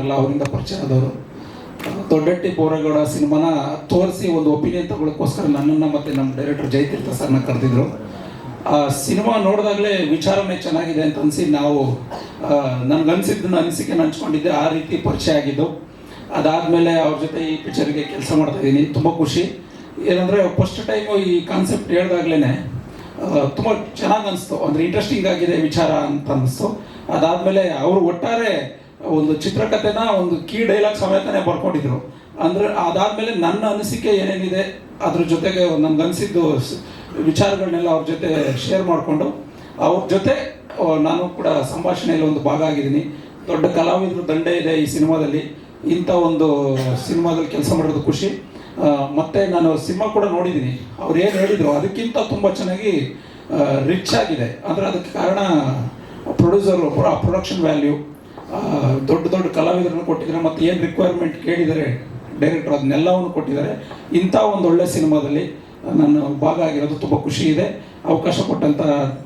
ಅವರಿಂದ ಪರಿಚಯ ಆದವರು. ದೊಡ್ಡಟ್ಟಿ ಬೋರಗೌಡ ಸಿನಿಮಾನ ತೋರಿಸಿ ಒಂದು ಒಪಿನಿಯನ್ ತಗೊಳ್ಳೋಕ್ಕೋಸ್ಕರ ನನ್ನನ್ನು ಮತ್ತು ನಮ್ಮ ಡೈರೆಕ್ಟರ್ ಜಯತೀರ್ಥ ಸರ್ನ ಕರೆದಿದ್ರು. ಆ ಸಿನಿಮಾ ನೋಡಿದಾಗಲೇ ವಿಚಾರನೇ ಚೆನ್ನಾಗಿದೆ ಅಂತ ಅನಿಸಿ ನಾವು ನನಗನ್ಸಿದ್ದನ್ನ ಅನಿಸಿಕೆ ಹಂಚ್ಕೊಂಡಿದ್ದೆ, ಆ ರೀತಿ ಪರಿಚಯ ಆಗಿದ್ದು. ಅದಾದಮೇಲೆ ಅವ್ರ ಜೊತೆ ಈ ಪಿಕ್ಚರ್ಗೆ ಕೆಲಸ ಮಾಡ್ತಾ ಇದ್ದೀನಿ. ತುಂಬ ಖುಷಿ. ಏನಂದರೆ ಫಸ್ಟ್ ಟೈಮು ಈ ಕಾನ್ಸೆಪ್ಟ್ ಹೇಳ್ದಾಗ್ಲೇ ತುಂಬ ಚೆನ್ನಾಗಿ ಅನಿಸ್ತು. ಅಂದರೆ ಇಂಟ್ರೆಸ್ಟಿಂಗ್ ಆಗಿದೆ ವಿಚಾರ ಅಂತ ಅನಿಸ್ತು. ಅದಾದಮೇಲೆ ಅವರು ಒಟ್ಟಾರೆ ಒಂದು ಚಿತ್ರಕಥೆನ ಒಂದು ಕೀ ಡೈಲಾಗ್ ಸಮೇತನೇ ಬರ್ಕೊಂಡಿದ್ರು. ಅಂದರೆ ಅದಾದಮೇಲೆ ನನ್ನ ಅನಿಸಿಕೆ ಏನೇನಿದೆ, ಅದ್ರ ಜೊತೆಗೆ ನಮ್ಗೆ ಅನಿಸಿದ್ದು ವಿಚಾರಗಳನ್ನೆಲ್ಲ ಅವ್ರ ಜೊತೆ ಶೇರ್ ಮಾಡಿಕೊಂಡು, ಅವ್ರ ಜೊತೆ ನಾನು ಕೂಡ ಸಂಭಾಷಣೆಯಲ್ಲಿ ಒಂದು ಭಾಗ ಆಗಿದ್ದೀನಿ ದೊಡ್ಡ ಕಲಾವಿದರು ದಂಡೆ ಇದೆ ಈ ಸಿನಿಮಾದಲ್ಲಿ. ಇಂಥ ಒಂದು ಸಿನಿಮಾದಲ್ಲಿ ಕೆಲಸ ಮಾಡೋದು ಖುಷಿ. ಮತ್ತು ನಾನು ಸಿನಿಮಾ ಕೂಡ ನೋಡಿದ್ದೀನಿ. ಅವ್ರು ಏನು ಹೇಳಿದರು, ಅದಕ್ಕಿಂತ ತುಂಬ ಚೆನ್ನಾಗಿ ರಿಚ್ ಆಗಿದೆ. ಅಂದರೆ ಅದಕ್ಕೆ ಕಾರಣ ಪ್ರೊಡ್ಯೂಸರು ಪ್ರೊಡಕ್ಷನ್ ವ್ಯಾಲ್ಯೂ ದೊಡ್ಡ ದೊಡ್ಡ ಕಲಾವಿದರನ್ನು ಕೊಟ್ಟಿದ್ದಾರೆ. ಮತ್ತು ಏನು ರಿಕ್ವೈರ್ಮೆಂಟ್ ಕೇಳಿದರೆ ಡೈರೆಕ್ಟರ್ ಅದನ್ನೆಲ್ಲವನ್ನು ಕೊಟ್ಟಿದ್ದಾರೆ. ಇಂಥ ಒಂದು ಒಳ್ಳೆ ಸಿನಿಮಾದಲ್ಲಿ ನಾನು ಭಾಗ ಆಗಿರೋದು ತುಂಬ ಖುಷಿ ಇದೆ. ಅವಕಾಶ ಕೊಟ್ಟಂಥ